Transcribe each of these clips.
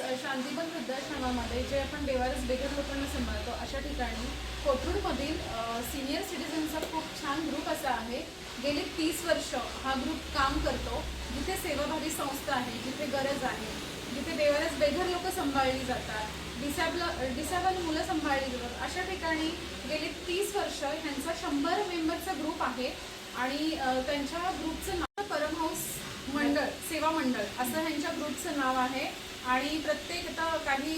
आज वृद्धाश्रमामध्ये जे आपण बेवारस बेघर लोकांना सांभाळतो अशा ठिकाणी कोथरूडमधील सिनियर सिटीजनचा खूप छान ग्रुप असा आहे. गेली तीस वर्ष हा ग्रुप काम करतो. जिथे सेवाभावी संस्था आहे जिथे गरज आहे जिथे बेवारस बेघर लोक सांभाळली जातात डिसॅबल डिसॅबल मुलं सांभाळली जातात अशा ठिकाणी गेली तीस वर्ष ह्यांचा शंभर मेंबरचा ग्रुप आहे आणि त्यांच्या ग्रुपचं नाव परमहंस मंडळ सेवा मंडळ असं ह्यांच्या ग्रुपचं नाव आहे. आणि प्रत्येक आता काही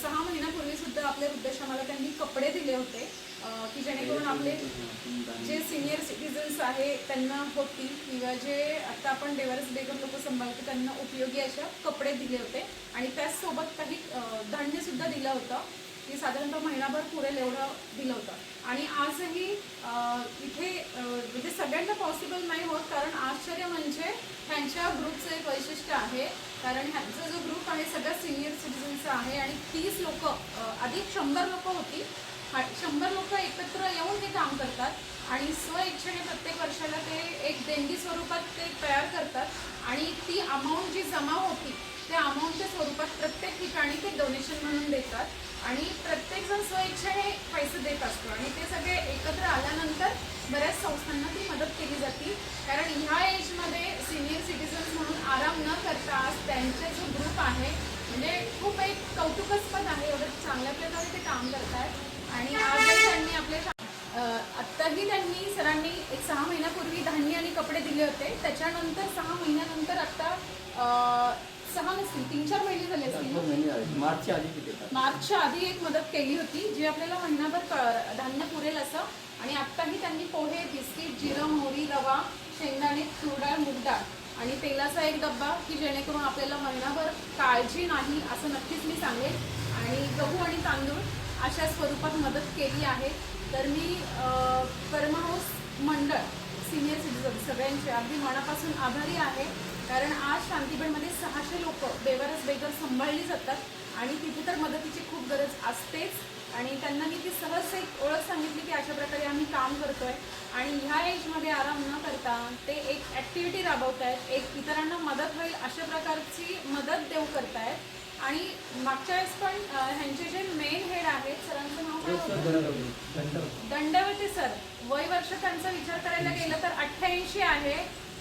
सहा महिन्यापूर्वी सुद्धा आपल्या वृद्धाश्रमाला त्यांनी कपडे दिले होते की जेणेकरून आपले जे सिनियर सिटीजन्स आहे त्यांना होतील किंवा जे आता आपण डेव्हरस बेगम लोक सांभाळतो त्यांना उपयोगी अशा कपडे दिले होते. आणि त्याचसोबत काही धान्य सुद्धा दिलं होतं. ते साधारणतः महिनाभर पुरेल एवढं दिलं होतं. आणि आजही इथे म्हणजे सगळ्यांना पॉसिबल नाही होत कारण आश्चर्य म्हणजे ह्यांच्या ग्रुपचं एक वैशिष्ट्य आहे. कारण ह्यांचा जो ग्रुप आहे सगळ्या सिनियर सिटीजनचा आहे आणि तीस लोक अधिक शंभर लोक होती. शंभर लोक एकत्र येऊन ते काम करतात आणि स्वइच्छेने प्रत्येक वर्षाला ते एक देणगी स्वरूपात ते तयार करतात आणि ती अमाऊंट जी जमा होती त्या अमाऊंटच्या स्वरूपात प्रत्येक ठिकाणी ते डोनेशन म्हणून देतात. आणि प्रत्येकजण स्वइच्छेने पैसे देत असतो आणि ते सगळे एकत्र आल्यानंतर बऱ्याच संस्थांना ती मदत केली जाते. कारण ह्या एजमध्ये सिनियर सिटीजन्स म्हणून आराम न करता आज त्यांचा जो ग्रुप आहे म्हणजे खूप एक कौतुकास्पद आहे एवढं चांगल्या प्रकारे ते काम करतात आणि आज त्यांनी आपल्या आत्ताही त्यांनी सरांनी एक सहा महिन्यापूर्वी धान्य आणि कपडे दिले होते. त्याच्यानंतर सहा महिन्यानंतर आत्ता सहा नसतील तीन चार महिने झाले असतील ना? मार्चच्या आधी मार्चच्या आधी एक मदत केली होती जी आपल्याला महिनाभर क- धान्य पुरेल असं. आणि आत्ताही त्यांनी पोहे बिस्किट जिरं मोहरी रवा शेंगदाणे तुरडाळ मुगडाळ आणि तेलाचा एक डब्बा की जेणेकरून आपल्याला महिनाभर काळजी नाही असं नक्कीच मी सांगेन. आणि गहू आणि तांदूळ अशा स्वरूपात मदत केली आहे. तर मी अं, मंडळ सिनियर सिटीजन सगळ्यांचे अगदी मनापासून आभारी आहे. कारण आज शांतीबेडमध्ये सहाशे लोक बेवारस बेघर सांभाळली जातात आणि तिथे तर मदतीची खूप गरज असतेच. आणि त्यांना मी ती सहज एक ओळख सांगितली की अशा प्रकारे आम्ही काम करतोय. आणि ह्या एजमध्ये आराम न करता ते एक ॲक्टिव्हिटी राबवत आहेत एक इतरांना मदत होईल अशा प्रकारची मदत देऊ करतायत. आणि मागच्या वेळेस पण ह्यांचे जे मेन हेड आहेत सरांचं नाव काय दंडवते सर. वय वर्ष त्यांचा विचार करायला गेलं तर अठ्ठ्याऐंशी आहे.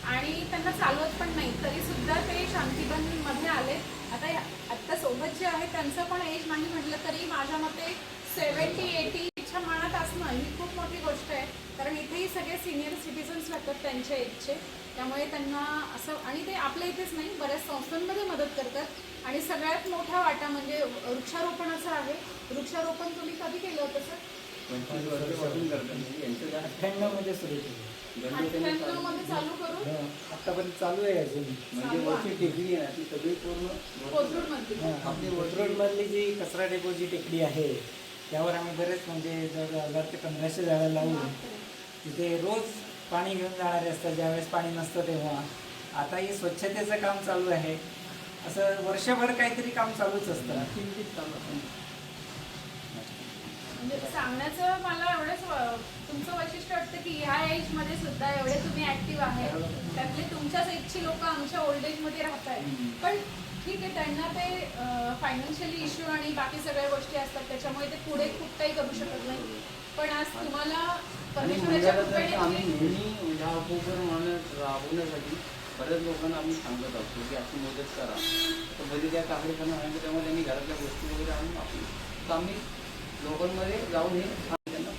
आणि त्यांना चालवत पण नाही. तरी सुद्धा ते शांतीबनमध्ये आले. आता आता आत्ता सोबत जे आहे त्यांचं पण एज नाही म्हटलं तरी माझ्या मते सेवन्टी एटीच्या मनात असणं ही खूप मोठी गोष्ट आहे. कारण इथेही सगळे सिनियर सिटीजन्स राहतात त्यांच्या एजचे त्यामुळे त्यांना असं आणि ते आपल्या इथेच नाही बऱ्याच संस्थांमध्ये मदत करतात. आणि सगळ्यात मोठा वाटा म्हणजे वृक्षारोपणाचा आहे. वृक्षारोपण तुम्ही कधी केलं होतं सर? चालू- चालू आतापर्यंत चालू आहे अजून. म्हणजे वरची टेकडी आहे ना ती सगळी पूर्ण आपली वोटरोड मधली जी कचरा डेपो जी टेकडी आहे त्यावर आम्ही बरेच म्हणजे जवळ हजार ते पंधराशे झाडं लावून तिथे रोज पाणी घेऊन जाणारे असतात ज्यावेळेस पाणी नसतं तेव्हा. आता हे स्वच्छतेचं काम चालू आहे. असं वर्षभर काहीतरी काम चालूच असतं. असतं. म्हणजे सांगण्याचं मला एवढंच तुमचं वैशिष्ट्य वाटतं की ह्या एजमध्ये सुद्धा एवढे तुम्ही ऍक्टिव्ह आहे त्यातले तुमच्याच एजची लोक आमच्या ओल्ड एजमध्ये राहत आहेत पण ठीक आहे त्यांना ते फायनान्शियली इश्यू आणि बाकी सगळ्या गोष्टी असतात. त्याच्यामुळे ते पुढे खूप काही करू शकत नाही. पण आज तुम्हाला परमेश्वराच्या कृपेने नेहमी ह्या उपक्रम राबवण्यासाठी बऱ्याच लोकांना आम्ही सांगत असतो की अशी मदत करा. तर मध्ये त्या काकडीकरणं आहे त्यामुळे त्यांनी घरातल्या गोष्टी वगैरे आणून वापरू तर आम्ही लोकांमध्ये जाऊन हे त्यांना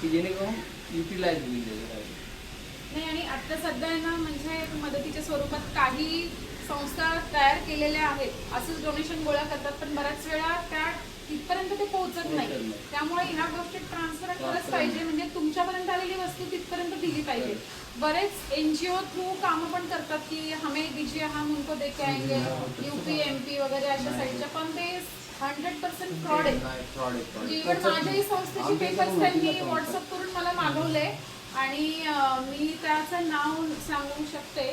की जेणेकरून युटिलाइज होईल नाही आणि आता सध्या आहे ना म्हणजे मदतीच्या स्वरूपात काही संस्था तयार केलेल्या आहेत. असंच डोनेशन गोळा करतात पण बऱ्याच वेळा त्या तिथपर्यंत ते पोहोचत नाही. त्यामुळे ह्या गोष्टी ट्रान्सफर खरंच पाहिजे. म्हणजे तुमच्यापर्यंत आलेली वस्तू तिथपर्यंत दिली पाहिजे. बरेच एनजीओ थ्रू कामं पण करतात की हमें दीजिए हम उनको दे के आएंगे यूपी एमपी वगैरे अशा साईडच्या. पण ते हंड्रेड पर्सेंट फ्रॉड आहे. आहे. इव्हन माझ्याही संस्थेचे पेपर्स त्यांनी व्हॉट्सअप करून मला मागवले आणि मी त्याचं नाव सांगू शकते.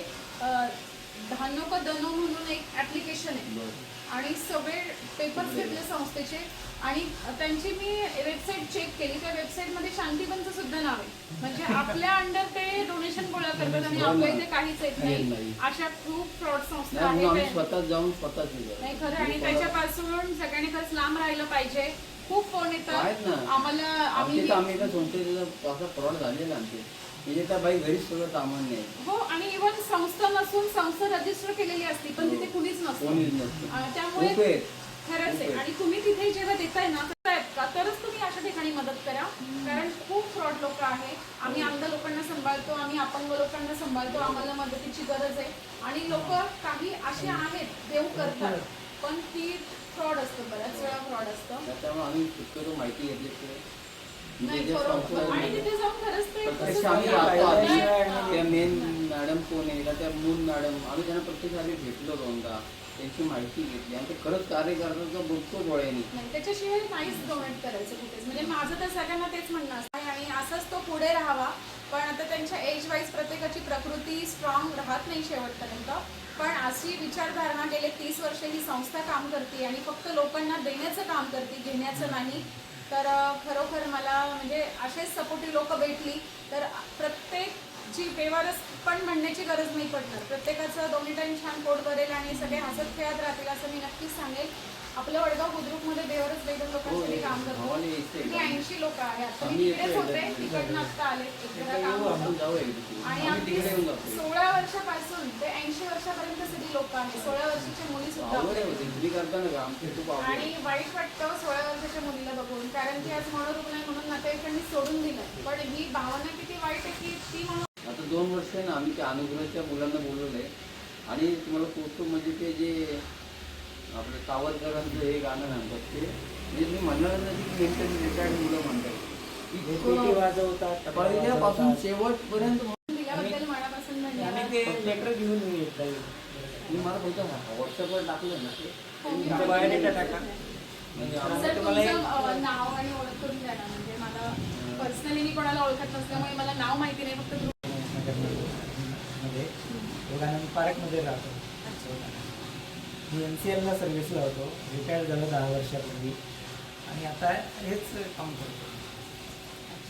धानो का दनो म्हणून एक ऍप्लिकेशन आहे. आणि सगळे पेपर्स घेतले संस्थेचे. आणि त्यांची मी वेबसाईट चेक केली. त्या वेबसाईटमध्ये शांतीबनचं सुद्धा नाव आहे. म्हणजे आपल्या अंडर ते डोनेशन गोळा करतात आणि आपल्या इथे काहीच येत नाही. अशा खूप फ्रॉड संस्था आहेत. स्वतः जाऊन करतो. नाही खरं. आणि त्याच्यापासून सगळ्यांनी खरंच लांब राहिलं पाहिजे. खूप फोन येतात. आम्हाला आम्ही फ्रॉड झालेला आमचे. घरीच हो आणि इव्हन संस्था नसून संस्था रजिस्टर केलेली असती पण तिथे कुणीच नसतं. कोणीच नसतं. अं, त्यामुळे खूप खरंच आहे. आणि तुम्ही तिथे जेव्हा देताय ना आहेत का तरच तुम्ही अशा ठिकाणी मदत करा. कारण खूप फ्रॉड लोक आहे आम्ही अंध लोकांना सांभाळतो आम्ही अपंग लोकांना सांभाळतो आम्हाला मदतीची गरज आहे. आणि लोक काही असे आहेत देव करतात पण ती फ्रॉड असतं बऱ्याच वेळा फ्रॉड असतं. त्यामुळे आम्ही शक्यतो माहिती म्हणजे नाही जे बरोबर. संस्था आणि तिथे जाऊन खरंच ते प्रत्यक्ष तसंच आम्ही करतात. राहतो आधी. नाही, त्या मेन मॅडम कोण आहे का त्या मूल मॅडम आम्ही त्यांना प्रत्यक्ष आम्ही भेटलो दोनदा. त्यांची माहिती घेतली. आणि ते खरंच कार्य करतात का बघतो डोळ्यांनी नाही त्याच्याशिवाय नाहीच डोनेट करायचं कुठेच. म्हणजे माझं तर सगळ्यांना तेच म्हणणं असतं. आणि असंच तो पुढे राहावा. पण आता त्यांच्या एज वाईज प्रत्येकाची प्रकृती स्ट्रॉंग राहत नाही शेवटपर्यंत. पण अशी विचारधारणा गेले तीस वर्ष ही संस्था काम करते आणि फक्त लोकांना देण्याचं काम करते घेण्याचं नाही. तर खरोखर मला म्हणजे असेच सपोर्टिव्ह लोक भेटली. तर प्रत्येक जी बेवारस पण म्हणण्याची गरज नाही पडणार. प्रत्येकाचं दोन्ही टाईम छान पोट करेल आणि सगळे हसत खेळत राहतील असं मी नक्कीच सांगेल आपलं वडगाव बुद्रुकमध्ये बेवारस बेघर लोकांसाठी हो, काम करतो. मी? ऐंशी लोक आहे. आता मी तिकडेच होते. तिकडनं आता आले. एकदा काम आपण होतं. आणि आम्ही सोळा वर्षापासून ते ऐंशी वर्षापर्यंत सगळी लोक आहेत. सोळा वर्षाची मुली सुद्धा आहे. आणि आहे. वाईट वाटतं सोळा वर्षाच्या मुलीला बघून. कारण की आज मनोरुग्ण आहे म्हणून नातेवाईकांनी सोडून दिलं. पण ही भावना किती वाईट आहे की ती म्हणून आता दोन वर्ष आहे ना आम्ही त्या अनुग्रहाच्या मुलांना बोलवलंय. आणि तुम्हाला कौतुक म्हणजे ते जे आपलं सावरकरांचं हे गाणं म्हणतात ते म्हणजे मी म्हणणार नाही की मेंटली रिटायर्ड मुलं म्हणतात. पहिल्यापासून. शेवटपर्यंत दिल्याबद्दल मनापासून आणि धन्यवाद ते लेटर घेऊन येईल. मी मला बोलतो व्हॉट्सअपवर टाकलं ना हो, तुमचा टाका. म्हणजे आम्हाला सर तुम्हाला तुमचं एक- अं, नाव आणि ओळख करून द्या ना म्हणजे मला पर्सनली मी कोणाला ओळखत नसल्यामुळे मला नाव माहिती नाही फक्त group- मध्ये दोघांना मी पार्कमध्ये राहतो. मी एम सी एलला सर्व्हिसला होतो रिटायर झालो दहा वर्षापूर्वी. आणि आता हेच काम करतो. म्हणजे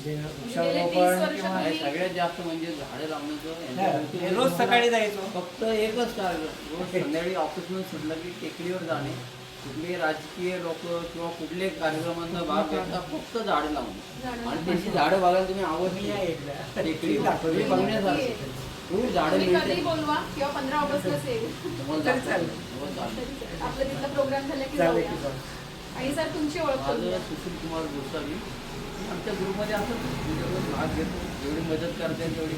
वृक्षारोपण किंवा सगळ्यात जास्त म्हणजे झाडं लावण्याचं यांच्यावरती हे रोज सकाळी जायचो. फक्त एकच कारण रोज संध्याकाळी ऑफिसमध्ये सुटलं की टेकडीवर जाणे. कुठलेही राजकीय लोक किंवा कुठल्याही कार्यक्रमांना भाग घेता फक्त झाडं लावणे. झाडं आणि त्याची झाडं बघायला तुम्ही आवडली एकदा टेकडी दाखवली. बघण्यासारखी. खूप झाडं तुम्ही कधी मिळते बोलवा किंवा पंधरा ऑगस्टलाच येईल तुम्हाला तरी दाखवतो. चालेल. हो, चालेल. तरी चालेल. आपलं तिथला प्रोग्राम झाला की चालेल जाऊया. की जाऊ. आणि सर तुमची ओळख करून माझं द्या. सुशील कुमार गोसावी. आमच्या ग्रुपमध्ये असं तुझ्यावर भाग घेतो जेवढी मदत करता येईल तेवढी.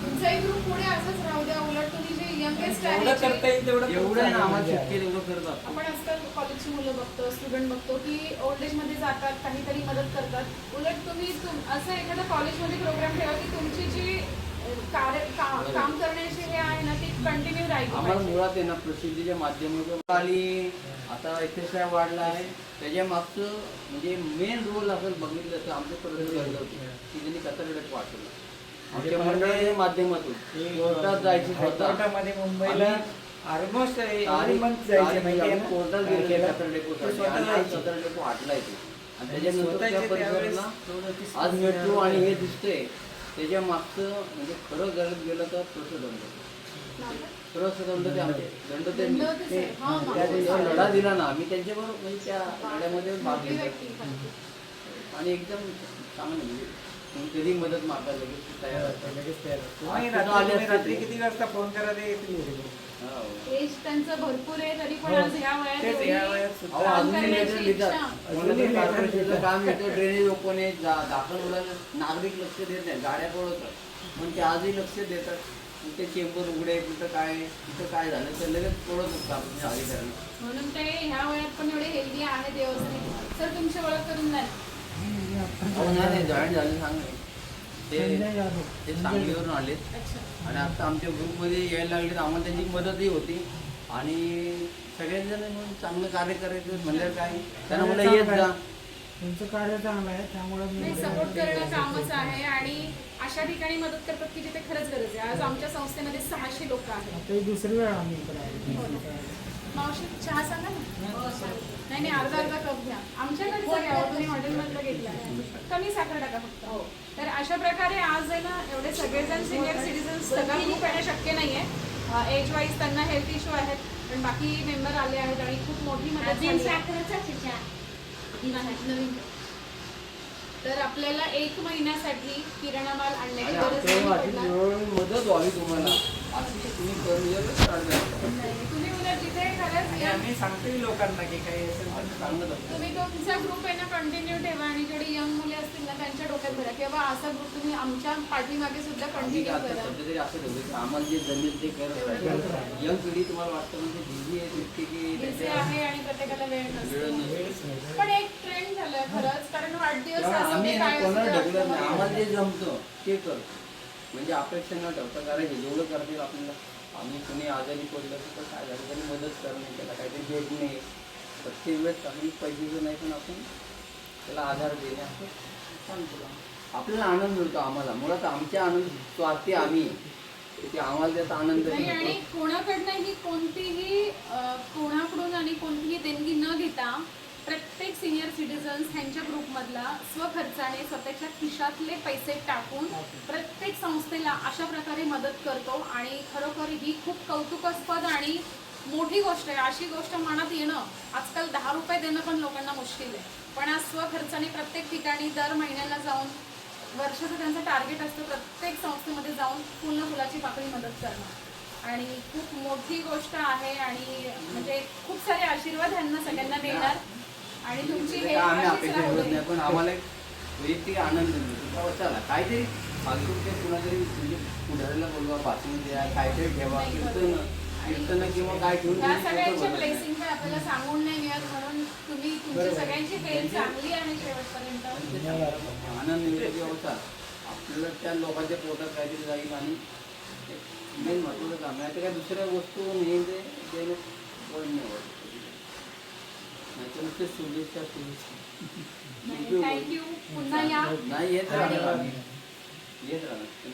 तुमचाही ग्रुप पुढे असंच राहू द्या उलट तुम्ही जे यंगेस्ट करता आहे येईल तेवढं एवढं आहे. ना आम्हाला शक्य तेवढं करतात आपण आजकाल कॉलेजची मुलं बघतो स्टुडंट बघतो की ओल्ड एजमध्ये जातात काहीतरी मदत करतात. उलट तुम्ही तुम- असं एखादा कॉलेजमध्ये प्रोग्राम ठेवा की तुमची जी कार्य का- काम करण्याची हे आहे ना ती कंटिन्यू राहिली आम्हाला पाहिजे. मुळात आहे ना प्रसिद्धीच्या माध्यमातून आली आता एक्सरसाइज वाढला आहे त्याच्या मागचं म्हणजे मेन रोल असं बघितलं तर होती की त्यांनी कचऱ्याकडे वाटलं आमच्या मंडळाच्या माध्यमातून कोर्टात जायची स्वतः कोर्टामध्ये मुंबईला ऑलमोस्ट एव्हरी मंथ जायचे माहिती आहे ना? कोर्टात गेलेले तारखेला. कचरा ते डेपोसाठी स्वतः आणि आज जायचे. डेपो हाटलाय ते आणि आणि त्याच्यानंतर स्वतःचे त्या त्यावेळेस परिसराला तेवढं तीस आज मेट्रो आणि हे. दिसतंय त्याच्या मागचं म्हणजे खरं गरज गेलं तर प्रसदंड प्रसदंड ते आमचे दंड त्यांनी दंडवतच आहे. ते-. त्या लढा दिला ना मी त्यांच्याबरोबर म्हणजे त्या लढ्यामध्ये भाग घेतला. आणि एकदम चांगलं म्हणजे कधी मदत मागायला लगेच तयार असतात लगेच तयार सुद्धा रात्री. किती वाजता फोन करा ते. एज त्यांचं भरपूर आहे तरी पण हो. आज ह्या वयात तेच एवढी ह्या वयात अहो, सुद्धा काम अजूनही करण्याची लेटर लिहितात इच्छा. कोणाला अजूनही तरी लेटर कॉर्पोरेशनचं लिहितात. काम येतं ड्रेनेज ओपन आहे जा- दाखल मुलाला नागरिक लक्ष देत नाही गाड्या पळवतात पण ते आजही लक्ष देतात कुठे चेंबर उघडे आहे, कुठं काय आहे, कुठं काय झालं तर लगेच पळत असतात म्हणून ते ह्या वयात पण एवढे हेल्दी आहेत व्यवस्थित सर तुमची ओळख करून द्या हो नाही नाही जॉईन झाले सांग नाही. ते. ते सांगलीवरून अच्छा. आणि आता आमच्या ग्रुपमध्ये यायला लागले तर आम्हाला त्यांची मदतही होती. आणि सगळ्याच जण म्हणून चांगलं कार्य करायचं म्हणल्यावर काय? त्यांना मला येत जा. तुमचं कार्य चांगलं आहे त्यामुळे सपोर्ट करणं कामच. आहे आणि अशा ठिकाणी मदत करतात की जिथे खरंच गरज आहे. आज आमच्या संस्थेमध्ये सहाशे लोक आहेत. ही दुसरी वेळ आम्ही. आलो. मावशी चहा सांगा ना. नाही नाही अर्धा अर्धा कप घ्या. आमच्याकडे घ्या तुम्ही हॉटेलमधलं घेतला कमी साखर टाका फक्त. तर अशा प्रकारे आज आहे ना एवढे सगळेजण सिनियर सिटीजन सगळा ग्रुप येणं शक्य नाहीये. एज वाईज त्यांना हेल्थ इश्यू आहेत पण बाकी मेंबर आले आहेत आणि खूप मोठी मदत आहे. नवीन. तर आपल्याला एक महिन्यासाठी किराणा माल आणि आणण्याची गरज नाही मदत व्हावी तुम्हाला. खरंच या- सांगतोय लोकांना की काही असेल तर आम्ही सांगत असतो तुम्ही तुमचा ग्रुप आहे ना कंटिन्यू ठेवा आणि जेवढे यंग मुले असतील ना त्यांच्या डोक्यात भरा. असा ग्रुप तुम्ही आमच्या पाठीमागे सुद्धा कंटिन्यू करा. तरी असं की आम्हाला जे जमेल ते करत करत राहायचं. राहायचं. यंग पिढी तुम्हाला वाटतं म्हणजे बिझी आहे की बिझी आहे आणि प्रत्येकाला वेळ नसतो. पण एक ट्रेंड झालाय खरंच कारण वाढदिवस आम्ही की ना काय कोणाला असो, ढकलत नाही. आपल्याला आम्हाला जे जमतं ते करतो. म्हणजे अपेक्षा न ठेवता कारण हे जेवढं करतील आपल्याला आम्ही कोणी आजारी पडलं तर काय झालं? तरी मदत करणे त्याला काहीतरी भेटणे. प्रत्येक वेळेस काही पैशाचं नाही पण आपण त्याला आधार देणे असं सांगतो. आपल्याला आनंद मिळतो आम्हाला. मुळात आमच्या आनंद स्वार्थी आम्ही. आहे. ते आम्हाला त्याचा आनंद नाही आणि कोणाकडनंही कोणतीही कोणाकडून आणि कोणतीही देणगी न घेता प्रत्येक सिनियर सिटीजन्स ह्यांच्या ग्रुपमधला स्वखर्चाने स्वतःच्या खिशातले पैसे टाकून प्रत्येक संस्थेला अशा प्रकारे मदत करतो आणि खरोखर ही खूप कौतुकास्पद आणि मोठी गोष्ट आहे. अशी गोष्ट मनात येणं आजकाल दहा रुपये देणं पण लोकांना मुश्किल आहे. पण आज स्वखर्चाने प्रत्येक ठिकाणी दर महिन्याला जाऊन वर्षाचं त्यांचं टार्गेट असतं प्रत्येक संस्थेमध्ये जाऊन फुल फुलाची पाकळी मदत करणं. आणि खूप मोठी गोष्ट आहे आणि म्हणजे खूप सारे आशीर्वाद ह्यांना सगळ्यांना मिळणार आणि तुमची हे आम्ही अपेक्षा ठेवत. नाही पण आम्हाला एक वैयक्तिक आनंद मिळतो चला काहीतरी फालतू ते कुणातरी म्हणजे पुढाऱ्याला बोलवा भाषण द्या काहीतरी ठेवा कीर्तन. कीर्तन किंवा काय ठेवून फोटो सगळ्यांचे. ब्लेसिंग काय आपल्याला सांगून नाही मिळत म्हणून तुम्ही तुमची. सगळ्यांची हेल्थ त्यांचे- चांगली आहे शेवटपर्यंत आनंद मिळतो चला, आपल्याला त्या लोकांच्या पोटात काहीतरी जाईल आणि मेन महत्वाचं काम आहे आता काय दुसऱ्या वस्तू नेहमी ते देणं पण नाही होत. नाहीतर नुसते शुभेच्छा शुभेच्छा थँक्यू पुन्हा या. नाही येत राहणार. आम्ही. येत राहणार.